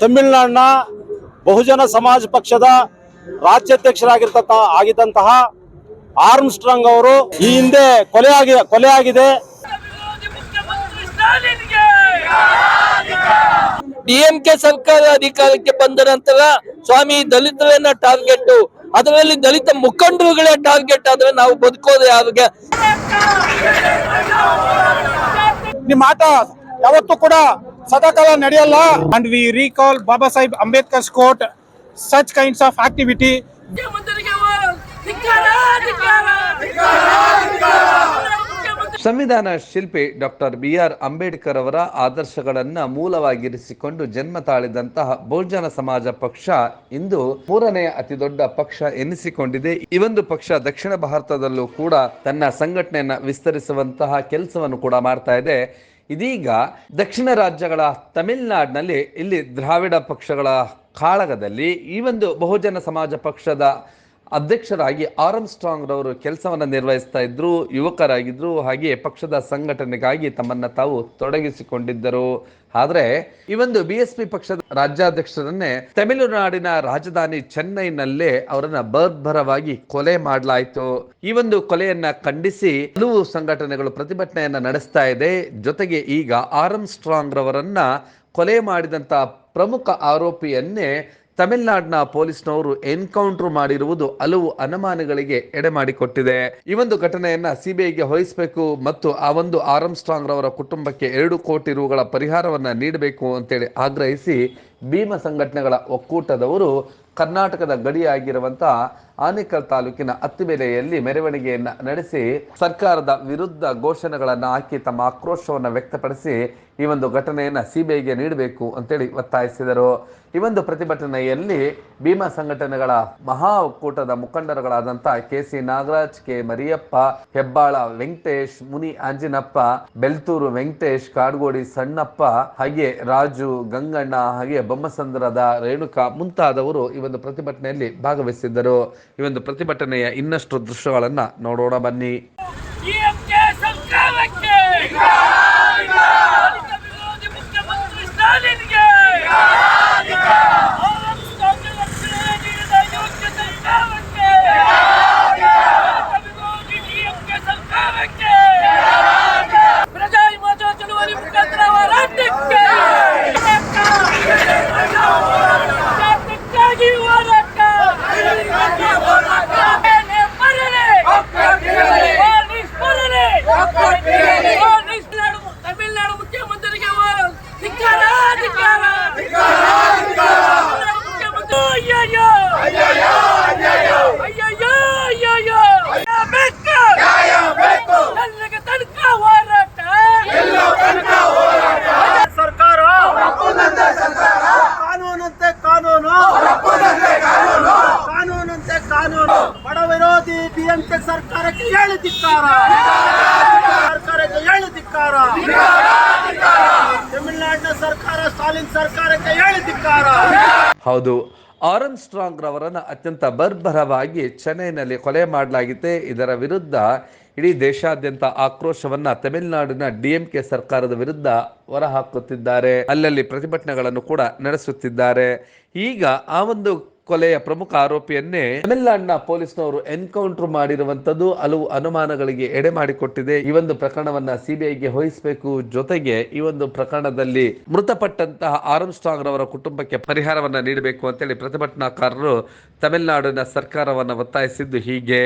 ತಮಿಳುನಾಡಿನ ಬಹುಜನ ಸಮಾಜ ಪಕ್ಷದ ರಾಜ್ಯಾಧ್ಯಕ್ಷರಾಗಿರ್ತಕ್ಕ ಆಗಿದ್ದಂತಹ ಆರ್ಮ್ಸ್ಟ್ರಾಂಗ್ ಅವರು ಈ ಹಿಂದೆ ಕೊಲೆ ಆಗಿ ಕೊಲೆ ಆಗಿದೆ. ಡಿಎಂಕೆ ಸರ್ಕಾರ ಅಧಿಕಾರಕ್ಕೆ ಬಂದ ನಂತರ ಸ್ವಾಮಿ ದಲಿತರನ್ನ ಟಾರ್ಗೆಟ್, ಅದರಲ್ಲಿ ದಲಿತ ಮುಖಂಡರುಗಳೇ ಟಾರ್ಗೆಟ್ ಆದ್ರೆ ನಾವು ಬದುಕೋದು ಯಾರಿಗೆ ನಿಮ್ಮ ಆಟ ಯಾವತ್ತೂ ಕೂಡ ಸದಾಕಾಲ ನಡೆಯಲ್ಲ. And we recall Baba Saheb Ambedkar court such kinds of activity ಧಿಕ್ಕಾರ ಧಿಕ್ಕಾರ ಧಿಕ್ಕಾರ ಮುಖ್ಯಮಂತ್ರಿ ಸಂವಿಧಾನ ಶಿಲ್ಪಿ ಡಾಕ್ಟರ್ ಬಿ ಆರ್ ಅಂಬೇಡ್ಕರ್ ಅವರ ಆದರ್ಶಗಳನ್ನು ಮೂಲವಾಗಿರಿಸಿಕೊಂಡು ಜನ್ಮ ತಾಳಿದಂತಹ ಬಹುಜನ ಸಮಾಜ ಪಕ್ಷ ಇಂದು ಮೂರನೇ ಅತಿ ದೊಡ್ಡ ಪಕ್ಷ ಎನಿಸಿಕೊಂಡಿದೆ. ಈ ಒಂದು ಪಕ್ಷ ದಕ್ಷಿಣ ಭಾರತದಲ್ಲೂ ಕೂಡ ತನ್ನ ಸಂಘಟನೆಯನ್ನ ವಿಸ್ತರಿಸುವಂತಹ ಕೆಲಸವನ್ನು ಕೂಡ ಮಾಡ್ತಾ ಇದೆ. ಇದೀಗ ದಕ್ಷಿಣ ರಾಜ್ಯಗಳ ತಮಿಳುನಾಡಿನಲ್ಲಿ ಇಲ್ಲಿ ದ್ರಾವಿಡ ಪಕ್ಷಗಳ ಕಾಳಗದಲ್ಲಿ ಈ ಒಂದು ಬಹುಜನ ಸಮಾಜ ಪಕ್ಷದ ಅಧ್ಯಕ್ಷರಾಗಿ ಆರಮ್ ಸ್ಟ್ರಾಂಗ್ ರವರು ಕೆಲಸವನ್ನು ನಿರ್ವಹಿಸ್ತಾ ಇದ್ರು, ಯುವಕರಾಗಿದ್ರು ಹಾಗೆ ಪಕ್ಷದ ಸಂಘಟನೆಗಾಗಿ ತಮ್ಮನ್ನ ತಾವು ತೊಡಗಿಸಿಕೊಂಡಿದ್ದರು. ಆದ್ರೆ ಈ ಒಂದು ಬಿ ಎಸ್ ಪಿ ಪಕ್ಷದ ರಾಜ್ಯಾಧ್ಯಕ್ಷರನ್ನೇ ತಮಿಳುನಾಡಿನ ರಾಜಧಾನಿ ಚೆನ್ನೈನಲ್ಲೇ ಅವರನ್ನ ಬರ್ಬರವಾಗಿ ಕೊಲೆ ಮಾಡಲಾಯಿತು. ಈ ಒಂದು ಕೊಲೆಯನ್ನ ಖಂಡಿಸಿ ಹಲವು ಸಂಘಟನೆಗಳು ಪ್ರತಿಭಟನೆಯನ್ನ ನಡೆಸ್ತಾ ಇದೆ. ಜೊತೆಗೆ ಈಗ ಆರಮ್ ಸ್ಟ್ರಾಂಗ್ ರವರನ್ನ ಕೊಲೆ ಮಾಡಿದಂತ ಪ್ರಮುಖ ಆರೋಪಿಯನ್ನೇ ತಮಿಳುನಾಡಿನ ಪೊಲೀಸ್ನವರು ಎನ್ಕೌಂಟರ್ ಮಾಡಿರುವುದು ಹಲವು ಅನುಮಾನಗಳಿಗೆ ಎಡೆ ಮಾಡಿಕೊಟ್ಟಿದೆ. ಈ ಒಂದು ಘಟನೆಯನ್ನ ಸಿಬಿಐಗೆ ವಹಿಸಬೇಕು ಮತ್ತು ಆ ಒಂದು ಆರಮ್ ಸ್ಟ್ರಾಂಗ್ ರವರ ಕುಟುಂಬಕ್ಕೆ ಎರಡು ಕೋಟಿ ರುಗಳ ಪರಿಹಾರವನ್ನ ನೀಡಬೇಕು ಅಂತೇಳಿ ಆಗ್ರಹಿಸಿ ಭೀಮ ಸಂಘಟನೆಗಳ ಒಕ್ಕೂಟದವರು ಕರ್ನಾಟಕದ ಗಡಿಯಾಗಿರುವಂತಹ ಆನೇಕಲ್ ತಾಲೂಕಿನ ಅತ್ತಿಬೆಲೆಯಲ್ಲಿ ಮೆರವಣಿಗೆಯನ್ನು ನಡೆಸಿ ಸರ್ಕಾರದ ವಿರುದ್ಧ ಘೋಷಣೆಗಳನ್ನು ಹಾಕಿ ತಮ್ಮ ಆಕ್ರೋಶವನ್ನು ವ್ಯಕ್ತಪಡಿಸಿ ಈ ಒಂದು ಘಟನೆಯನ್ನ ಸಿಬಿಐಗೆ ನೀಡಬೇಕು ಅಂತೇಳಿ ಒತ್ತಾಯಿಸಿದರು. ಈ ಒಂದು ಪ್ರತಿಭಟನೆಯಲ್ಲಿ ಭೀಮಾ ಸಂಘಟನೆಗಳ ಮಹಾ ಒಕ್ಕೂಟದ ಮುಖಂಡರುಗಳಾದಂತಹ K C Nagaraj, K. Mariyappa, Hebbal Venkatesh, Muni Anjinappa Belthur Venkatesh, Kadugodi Sannappa, ಹಾಗೆ ರಾಜು ಗಂಗಣ್ಣ, ಹಾಗೆ ಬೊಮ್ಮಸಂದ್ರದ ರೇಣುಕಾ ಮುಂತಾದವರು ಈ ಒಂದು ಪ್ರತಿಭಟನೆಯಲ್ಲಿ ಭಾಗವಹಿಸಿದ್ದರು. ಈ ಒಂದು ಪ್ರತಿಭಟನೆಯ ಇನ್ನಷ್ಟು ದೃಶ್ಯಗಳನ್ನು ನೋಡೋಣ ಬನ್ನಿ ಡಿಎಂಕೆ ಸರ್ಕಾರಕ್ಕೆ ದಲಿತ ವಿರೋಧಿ ಮುಖ್ಯಮಂತ್ರಿ ಸ್ಟಾಲಿನ್ಗೆ ಆರಂ ಸ್ಟ್ರಾಂಗ್ ರಕ್ಷಣೆ ನೀಡಿದ ಯೋಗ್ಯ ಸರ್ಕಾರಕ್ಕೆ ದಲಿತ ವಿರೋಧಿ ಡಿಎಂಕೆ ಸರ್ಕಾರಕ್ಕೆ ಪ್ರಜಾಹಿಮತ ಚಳುವಳಿ ಮುಖಾಂತರ ಹೋರಾಟಕ್ಕೆ ಜಾತ್ಯಕ್ಕಾಗಿ ಹೋರಾಟ ಏನೇ ಬರಲಿ ವಾರ್ನಿಸ್ ಬರಲಿ ವಾರ್ನಿಸ್ ನಾಡು ತಮಿಳುನಾಡು ಮುಖ್ಯಮಂತ್ರಿಗೆ ವ- ಧಿಕ್ಕಾರ ಧಿಕ್ಕಾರ ತಮಿಳುನಾಡು ಮುಖ್ಯಮಂತ್ರಿ ಅಯ್ಯಯ್ಯೋ ಅಯ್ಯಯ್ಯೋ ಅಯ್ಯಯ್ಯೋ ಬೇಕು ಎಲ್ಲಿಗೆ ತನಕ ಹೋರಾಟ ಸರ್ಕಾರ ಕಾನೂನಂತೆ ಕಾನೂನು ಕಾನೂನಂತೆ ಕಾನೂನು ಬಡ ವಿರೋಧಿ ಡಿಎಂಕೆ ಸರ್ಕಾರಕ್ಕೆ ಹೇಳಿದಿಕ್ಕಾರ ಸರ್ಕಾರಕ್ಕೆ ಹೇಳಿದಿಕ್ಕಾರ ತಮಿಳುನಾಡಿನ ಸರ್ಕಾರ ಸ್ಟಾಲಿನ್ ಸರ್ಕಾರಕ್ಕೆ ಹೇಳಿದಿಕ್ಕಾರ ಹೌದು ಆರನ್ ಸ್ಟ್ರಾಂಗ್ ರವರನ್ನು ಅತ್ಯಂತ ಬರ್ಬರವಾಗಿ ಚೆನ್ನೈನಲ್ಲಿ ಕೊಲೆ ಮಾಡಲಾಗಿದೆ ಇದರ ವಿರುದ್ಧ ಇಡೀ ದೇಶಾದ್ಯಂತ ಆಕ್ರೋಶವನ್ನ ತಮಿಳುನಾಡಿನ ಡಿಎಂಕೆ ಸರ್ಕಾರದ ವಿರುದ್ಧ ಹೊರಹಾಕುತ್ತಿದ್ದಾರೆ. ಅಲ್ಲಲ್ಲಿ ಪ್ರತಿಭಟನೆಗಳನ್ನು ಕೂಡ ನಡೆಸುತ್ತಿದ್ದಾರೆ. ಈಗ ಆ ಒಂದು ಕೊಲೆಯ ಪ್ರಮುಖ ಆರೋಪಿಯನ್ನೇ ತಮಿಳುನಾಡಿನ ಪೊಲೀಸ್ನವರು ಎನ್ಕೌಂಟರ್ ಮಾಡಿರುವಂತದ್ದು ಹಲವು ಅನುಮಾನಗಳಿಗೆ ಎಡೆ ಮಾಡಿಕೊಟ್ಟಿದೆ. ಈ ಒಂದು ಪ್ರಕರಣವನ್ನ ಸಿಬಿಐಗೆ ವಹಿಸಬೇಕು ಜೊತೆಗೆ ಈ ಒಂದು ಪ್ರಕರಣದಲ್ಲಿ ಮೃತಪಟ್ಟಂತಹ ಆರಂ ಸ್ಟ್ರಾಂಗ್ ರವರ ಕುಟುಂಬಕ್ಕೆ ಪರಿಹಾರವನ್ನ ನೀಡಬೇಕು ಅಂತೇಳಿ ಪ್ರತಿಭಟನಾಕಾರರು ತಮಿಳುನಾಡಿನ ಸರ್ಕಾರವನ್ನ ಒತ್ತಾಯಿಸಿದ್ದು ಹೀಗೆ.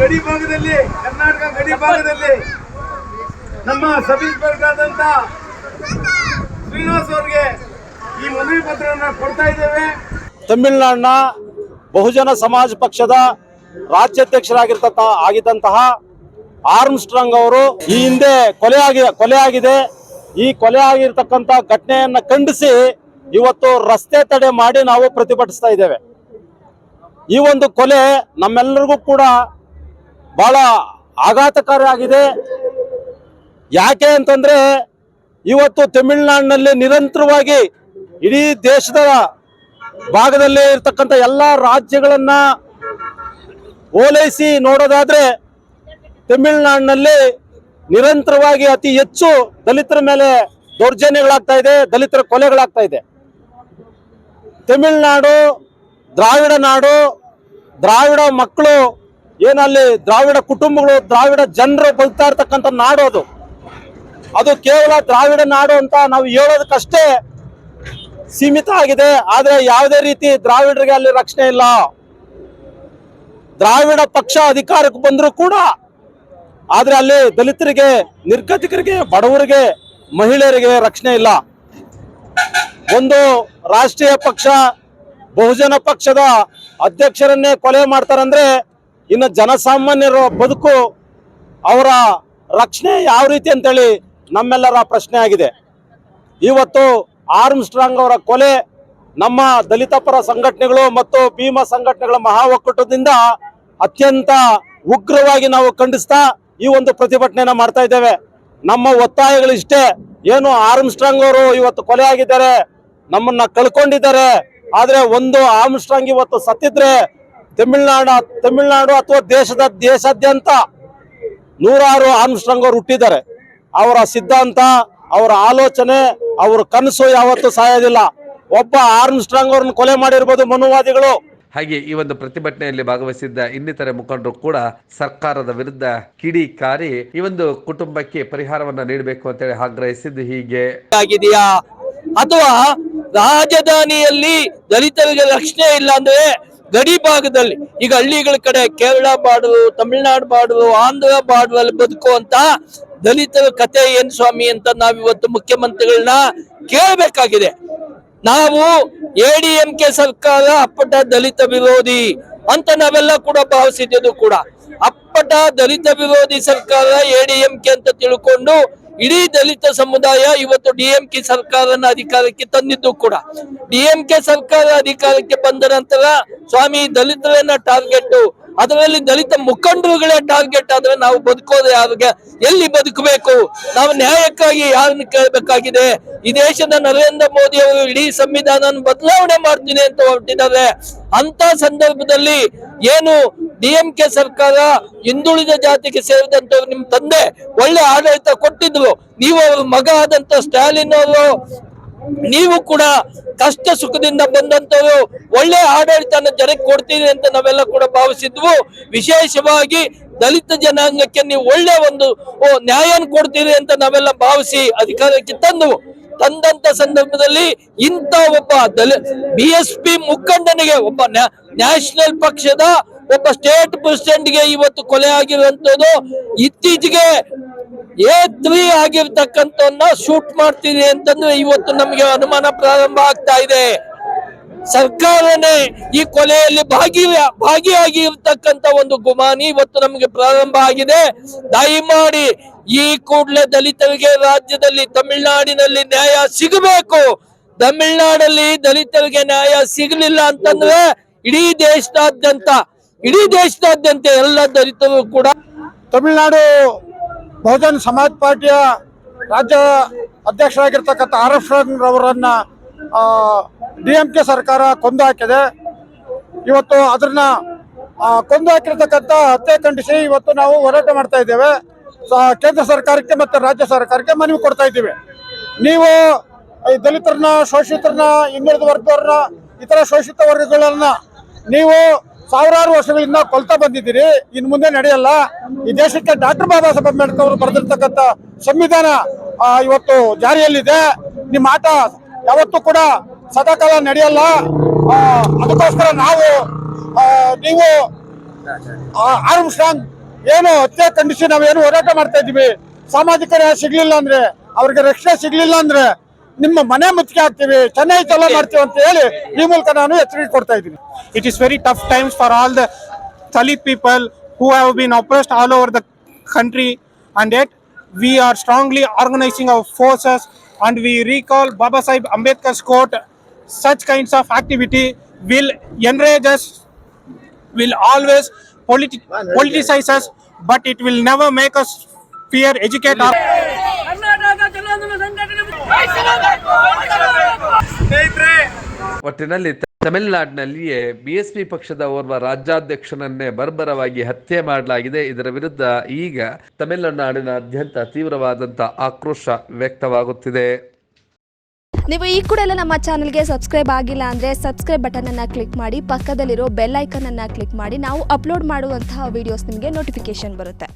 ಗಡಿ ಭಾಗದಲ್ಲಿ, ಕರ್ನಾಟಕ ಗಡಿ ಭಾಗದಲ್ಲಿ ನಮ್ಮ ಸಬ್ ಆದಂತ ಶ್ರೀನಿವಾಸ್ ಅವ್ರಿಗೆ ಈ ಮನವಿ ಪತ್ರವನ್ನು ಕೊಡ್ತಾ ಇದ್ದೇವೆ. ತಮಿಳುನಾಡಿನ ಬಹುಜನ ಸಮಾಜ ಪಕ್ಷದ ರಾಜ್ಯಾಧ್ಯಕ್ಷರಾಗಿರ್ತಕ್ಕ, ಆಗಿದ್ದಂತಹ ಆರ್ಮ್ಸ್ಟ್ರಾಂಗ್ ಅವರು ಈ ಹಿಂದೆ ಕೊಲೆ ಆಗಿ, ಕೊಲೆ ಆಗಿದೆ. ಈ ಕೊಲೆ ಆಗಿರ್ತಕ್ಕಂಥ ಘಟನೆಯನ್ನ ಖಂಡಿಸಿ ಇವತ್ತು ರಸ್ತೆ ತಡೆ ಮಾಡಿ ನಾವು ಪ್ರತಿಭಟಿಸ್ತಾ ಇದ್ದೇವೆ. ಈ ಒಂದು ಕೊಲೆ ನಮ್ಮೆಲ್ಲರಿಗೂ ಕೂಡ ಬಹಳ ಆಘಾತಕಾರಿ ಆಗಿದೆ ಯಾಕೆ ಅಂತಂದ್ರೆ ಇವತ್ತು ತಮಿಳುನಾಡಿನಲ್ಲಿ ನಿರಂತರವಾಗಿ ಇಡೀ ದೇಶದ ಭಾಗದಲ್ಲಿ ಇರ್ತಕ್ಕಂಥ ಎಲ್ಲ ರಾಜ್ಯಗಳನ್ನ ಓಲೈಸಿ ನೋಡೋದಾದ್ರೆ ತಮಿಳುನಾಡಿನಲ್ಲಿ ನಿರಂತರವಾಗಿ ಅತಿ ಹೆಚ್ಚು ದಲಿತರ ಮೇಲೆ ದೌರ್ಜನ್ಯಗಳಾಗ್ತಾ ಇದೆ, ದಲಿತರ ಕೊಲೆಗಳಾಗ್ತಾ ಇದೆ. ತಮಿಳುನಾಡು, ದ್ರಾವಿಡ ನಾಡು ದ್ರಾವಿಡ ಮಕ್ಕಳು ಏನಲ್ಲಿ ದ್ರಾವಿಡ ಕುಟುಂಬಗಳು, ದ್ರಾವಿಡ ಜನರು ಬದುಕ್ತಾ ಇರ್ತಕ್ಕಂಥ ನಾಡು ಅದು. ಅದು ಕೇವಲ ದ್ರಾವಿಡ ನಾಡು ಅಂತ ನಾವು ಹೇಳೋದಕ್ಕಷ್ಟೇ ಸೀಮಿತ ಆಗಿದೆ. ಆದರೆ ಯಾವುದೇ ರೀತಿ ದ್ರಾವಿಡರಿಗೆ ಅಲ್ಲಿ ರಕ್ಷಣೆ ಇಲ್ಲ. ದ್ರಾವಿಡ ಪಕ್ಷ ಅಧಿಕಾರಕ್ಕೆ ಬಂದರೂ ಕೂಡ ಆದರೆ ಅಲ್ಲಿ ದಲಿತರಿಗೆ, ನಿರ್ಗತಿಕರಿಗೆ, ಬಡವರಿಗೆ, ಮಹಿಳೆಯರಿಗೆ ರಕ್ಷಣೆ ಇಲ್ಲ. ಒಂದು ರಾಷ್ಟ್ರೀಯ ಪಕ್ಷ ಬಹುಜನ ಪಕ್ಷದ ಅಧ್ಯಕ್ಷರನ್ನೇ ಕೊಲೆ ಮಾಡ್ತಾರಂದ್ರೆ ಇನ್ನು ಜನಸಾಮಾನ್ಯರ ಬದುಕು ಅವರ ರಕ್ಷಣೆ ಯಾವ ರೀತಿ ಅಂತೇಳಿ ನಮ್ಮೆಲ್ಲರ ಪ್ರಶ್ನೆ ಆಗಿದೆ. ಇವತ್ತು ಆರ್ಮ್ ಸ್ಟ್ರಾಂಗ್ ಅವರ ಕೊಲೆ ನಮ್ಮ ದಲಿತ ಪರ ಸಂಘಟನೆಗಳು ಮತ್ತು ಭೀಮಾ ಸಂಘಟನೆಗಳ ಮಹಾ ಒಕ್ಕೂಟದಿಂದ ಅತ್ಯಂತ ಉಗ್ರವಾಗಿ ನಾವು ಖಂಡಿಸ್ತಾ ಈ ಒಂದು ಪ್ರತಿಭಟನೆಯನ್ನ ಮಾಡ್ತಾ ಇದ್ದೇವೆ. ನಮ್ಮ ಒತ್ತಾಯಗಳು ಇಷ್ಟೇ ಏನು ಆರ್ಮ್ ಸ್ಟ್ರಾಂಗ್ ಅವರು ಇವತ್ತು ಕೊಲೆ ಆಗಿದ್ದಾರೆ, ನಮ್ಮನ್ನ ಕಳ್ಕೊಂಡಿದ್ದಾರೆ ಆದ್ರೆ ಒಂದು ಆಮ್ಸ್ಟ್ರಾಂಗ್ ಇವತ್ತು ಸತ್ತಿದ್ರೆ ತಮಿಳ್ನಾಡು ತಮಿಳ್ನಾಡು ಅಥವಾ ದೇಶದ ದೇಶಾದ್ಯಂತ ನೂರಾರು ಆಮ್ಸ್ಟ್ರಾಂಗ್ ಅವರು ಹುಟ್ಟಿದ್ದಾರೆ. ಅವರ ಸಿದ್ಧಾಂತ ಅವರ ಆಲೋಚನೆ ಅವರ ಕನಸು ಯಾವತ್ತೂ ಸಾಯೋದಿಲ್ಲ. ಒಬ್ಬ ಆರ್ಮ್ಸ್ಟ್ರಾಂಗ್ ಅವ್ರನ್ನ ಕೊಲೆ ಮಾಡಿರ್ಬೋದು ಮನುವಾದಿಗಳು. ಹಾಗೆ ಈ ಒಂದು ಪ್ರತಿಭಟನೆಯಲ್ಲಿ ಭಾಗವಹಿಸಿದ್ದ ಇನ್ನಿತರೆ ಮುಖಂಡರು ಕೂಡ ಸರ್ಕಾರದ ವಿರುದ್ಧ ಕಿಡಿ ಕಾರಿ ಈ ಒಂದು ಕುಟುಂಬಕ್ಕೆ ಪರಿಹಾರವನ್ನ ನೀಡಬೇಕು ಅಂತೇಳಿ ಆಗ್ರಹಿಸಿದ್ದು ಹೀಗೆ. ಆಗಿದೆಯಾ? ಅಥವಾ ರಾಜಧಾನಿಯಲ್ಲಿ ದಲಿತರಿಗೆ ರಕ್ಷಣೆ ಇಲ್ಲ ಅಂದ್ರೆ ಗಡಿ ಭಾಗದಲ್ಲಿ, ಈಗ ಹಳ್ಳಿಗಳ ಕಡೆ Kerala border, Tamil Nadu border, Andhra border ಅಲ್ಲಿ ಬದುಕುವಂತ ದಲಿತರ ಕತೆ ಏನ್ ಸ್ವಾಮಿ ಅಂತ ನಾವಿವತ್ತು ಮುಖ್ಯಮಂತ್ರಿಗಳನ್ನ ಕೇಳಬೇಕಾಗಿದೆ. ನಾವು ಎ ಡಿ ಎಂ ಕೆ ಸರ್ಕಾರ ಅಪ್ಪಟ ದಲಿತ ವಿರೋಧಿ ಅಂತ ನಾವೆಲ್ಲ ಕೂಡ ಭಾವಿಸಿದ್ದು ಕೂಡ. ಅಪ್ಪಟ ದಲಿತ ವಿರೋಧಿ ಸರ್ಕಾರ ಎ ಡಿ ಎಂ ಕೆ ಅಂತ ತಿಳ್ಕೊಂಡು ಇಡೀ ದಲಿತ ಸಮುದಾಯ ಇವತ್ತು ಡಿಎಂಕೆ ಸರ್ಕಾರನ ಅಧಿಕಾರಕ್ಕೆ ತಂದಿದ್ದು ಕೂಡ. ಡಿಎಂಕೆ ಸರ್ಕಾರ ಅಧಿಕಾರಕ್ಕೆ ಬಂದ ನಂತರ ಸ್ವಾಮಿ ದಲಿತರನ್ನ ಟಾರ್ಗೆಟ್ ಅದರಲ್ಲಿ ದಲಿತ ಮುಖಂಡರುಗಳೇ ಟಾರ್ಗೆಟ್ ಆದ್ರೆ ನಾವು ಬದುಕೋದು ಯಾರಿಗೆ ಎಲ್ಲಿ ಬದುಕಬೇಕು? ನಾವು ನ್ಯಾಯಕ್ಕಾಗಿ ಯಾರನ್ನ ಕೇಳಬೇಕಾಗಿದೆ? ಈ ದೇಶದ ನರೇಂದ್ರ ಮೋದಿ ಅವರು ಇಡೀ ಸಂವಿಧಾನ ಬದಲಾವಣೆ ಮಾಡ್ತೀನಿ ಅಂತ ಹೊರಟಿದ್ದಾರೆ. ಅಂತ ಸಂದರ್ಭದಲ್ಲಿ ಏನು ಡಿಎಂಕೆ ಸರ್ಕಾರ ಹಿಂದುಳಿದ ಜಾತಿಗೆ ಸೇರಿದಂತವ್ರು ನಿಮ್ ತಂದೆ ಒಳ್ಳೆ ಆಡಳಿತ ಕೊಟ್ಟಿದ್ರು, ನೀವು ಅವ್ರ ಮಗ ಆದಂತ ಸ್ಟಾಲಿನ್ ಅವರು, ನೀವು ಕೂಡ ಕಷ್ಟ ಸುಖದಿಂದ ಬಂದಂತವರು ಒಳ್ಳೆ ಆಡಳಿತನ ಜನಕ್ಕೆ ಕೊಡ್ತೀರಿ ಅಂತ ನಾವೆಲ್ಲ ಕೂಡ ಭಾವಿಸಿದ್ವು. ವಿಶೇಷವಾಗಿ ದಲಿತ ಜನಾಂಗಕ್ಕೆ ನೀವು ಒಳ್ಳೆ ಒಂದು ನ್ಯಾಯನ ಕೊಡ್ತೀರಿ ಅಂತ ನಾವೆಲ್ಲ ಭಾವಿಸಿ ಅಧಿಕಾರಕ್ಕೆ ತಂದವು. ತಂದಂತ ಸಂದರ್ಭದಲ್ಲಿ ಇಂಥ ಒಬ್ಬ ದಲಿ ಬಿ ಎಸ್ ಪಿ ಮುಖಂಡನಿಗೆ ಒಬ್ಬ ನ್ಯಾ- ನ್ಯಾಷನಲ್ ಪಕ್ಷದ ಒಬ್ಬ ಸ್ಟೇಟ್ ಪ್ರೆಸಿಡೆಂಟ್ಗೆ ಇವತ್ತು ಕೊಲೆ ಆಗಿರುವಂತದ್ದು ಇತ್ತೀಚೆಗೆ ಎ ತ್ರೀ ಆಗಿರ್ತಕ್ಕಂಥವನ್ನ ಶೂಟ್ ಮಾಡ್ತೀನಿ ಅಂತಂದ್ರೆ ಇವತ್ತು ನಮಗೆ ಅನುಮಾನ ಪ್ರಾರಂಭ ಆಗ್ತಾ ಇದೆ. ಸರ್ಕಾರನೇ ಈ ಕೊಲೆಯಲ್ಲಿ ಭಾಗಿ ಭಾಗಿಯಾಗಿ ಇರ್ತಕ್ಕಂತ ಒಂದು ಗುಮಾನಿ ಇವತ್ತು ನಮಗೆ ಪ್ರಾರಂಭ ಆಗಿದೆ. ದಯಮಾಡಿ ಈ ಕೂಡಲೇ ದಲಿತರಿಗೆ ರಾಜ್ಯದಲ್ಲಿ ತಮಿಳುನಾಡಿನಲ್ಲಿ ನ್ಯಾಯ ಸಿಗಬೇಕು. ತಮಿಳ್ನಾಡಲ್ಲಿ ದಲಿತರಿಗೆ ನ್ಯಾಯ ಸಿಗಲಿಲ್ಲ ಅಂತಂದ್ರೆ ಇಡೀ ದೇಶದಾದ್ಯಂತ ಇಡೀ ದೇಶದಾದ್ಯಂತ ಎಲ್ಲ ದಲಿತರು ಕೂಡ ತಮಿಳ್ನಾಡು ಬಹುಜನ್ ಸಮಾಜ್ ಪಾರ್ಟಿಯ ರಾಜ್ಯ ಅಧ್ಯಕ್ಷರಾಗಿರ್ತಕ್ಕಂಥ ಆರ್ ಎಫ್ ಅವರನ್ನ ಡಿ ಎಂ ಕೆ ಸರ್ಕಾರ ಕೊಂದು ಹಾಕಿದೆ. ಇವತ್ತು ಅದನ್ನ ಕೊಂದು ಹಾಕಿರ್ತಕ್ಕಂಥ ಹತ್ಯೆ ಖಂಡಿಸಿ ಇವತ್ತು ನಾವು ಹೋರಾಟ ಮಾಡ್ತಾ ಇದ್ದೇವೆ. ಕೇಂದ್ರ ಸರ್ಕಾರಕ್ಕೆ ಮತ್ತು ರಾಜ್ಯ ಸರ್ಕಾರಕ್ಕೆ ಮನವಿ ಕೊಡ್ತಾ ಇದ್ದೀವಿ. ನೀವು ಈ ದಲಿತರನ್ನ, ಶೋಷಿತರನ್ನ ಹಿಂದುಳಿದ ವರ್ಗದವ್ರನ್ನ, ಇತರ ಶೋಷಿತ ವರ್ಗಗಳನ್ನ ನೀವು ಸಾವಿರಾರು ವರ್ಷಗಳಿಂದ ಕೊಲ್ತಾ ಬಂದಿದ್ದೀರಿ. ಇನ್ನು ಮುಂದೆ ನಡೆಯಲ್ಲ. ಈ ದೇಶಕ್ಕೆ ಡಾಕ್ಟರ್ ಬಾಬಾ ಸಾಹೇಬ್ ಅಂಬೇಡ್ಕರ್ ಅವರು ಬರೆದಿರ್ತಕ್ಕಂಥ ಸಂವಿಧಾನ ಇವತ್ತು ಜಾರಿಯಲ್ಲಿದೆ. ನಿಮ್ಮ ಆಟ ಯಾವತ್ತೂ ಕೂಡ ಸದಾಕಾಲ ನಡೆಯಲ್ಲ. ಅದಕ್ಕೋಸ್ಕರ ನಾವು ನೀವು ಆರ್ಮ್ ಸ್ಟ್ರಾಂಗ್ ಏನು ಹತ್ಯೆ ಖಂಡಿಸಿ ನಾವೇನು ಹೋರಾಟ ಮಾಡ್ತಾ ಇದೀವಿ ಸಾಮಾಜಿಕ ನ್ಯಾಯ ಸಿಗ್ಲಿಲ್ಲ ಅಂದ್ರೆ ಅವ್ರಿಗೆ ರಕ್ಷಣೆ ಸಿಗ್ಲಿಲ್ಲ ಅಂದ್ರೆ ನಿಮ್ಮ ಮನೆ ಮುತ್ತಿಗೆ ಹಾಕ್ತೀವಿ. ಚೆನ್ನೈ ಚಲೋ ಮಾಡ್ತೀವಿ ಅಂತ ಹೇಳಿ ಈ ಮೂಲಕ ನಾನು ಎಚ್ಚರಿಕೆ ಕೊಡ್ತಾ ಇದ್ದೀನಿ. It is very tough times for all the Dalit people who have been oppressed all over the country and at we are strongly organising our forces and we recall Baba Sahib Ambedkar's quote such kinds of activity will enrage us will always politi- politicize us but it will never make us fear educate our ಒಟ್ಟಿನಲ್ಲಿ ತಮಿಳುನಾಡಿನಲ್ಲಿಯೇ BSP ಪಕ್ಷದ ಓರ್ವ ರಾಜ್ಯಾಧ್ಯಕ್ಷನನ್ನೇ ಬರ್ಬರವಾಗಿ ಹತ್ಯೆ ಮಾಡಲಾಗಿದೆ. ಇದರ ವಿರುದ್ಧ ಈಗ ತಮಿಳುನಾಡಿನಾದ್ಯಂತ ತೀವ್ರವಾದಂತಹ ಆಕ್ರೋಶ ವ್ಯಕ್ತವಾಗುತ್ತಿದೆ. ನೀವು ಈ ಕೂಡ ಎಲ್ಲ ನಮ್ಮ ಚಾನಲ್ಗೆ ಸಬ್ಸ್ಕ್ರೈಬ್ ಆಗಿಲ್ಲ ಅಂದ್ರೆ ಸಬ್ಸ್ಕ್ರೈಬ್ ಬಟನನ್ನು ಕ್ಲಿಕ್ ಮಾಡಿ, ಪಕ್ಕದಲ್ಲಿರೋ ಬೆಲ್ ಅನ್ನ ಕ್ಲಿಕ್ ಮಾಡಿ, ನಾವು ಅಪ್ಲೋಡ್ ಮಾಡುವಂತಹ ವಿಡಿಯೋಸ್ ನಿಮಗೆ ನೋಟಿಫಿಕೇಶನ್ ಬರುತ್ತೆ.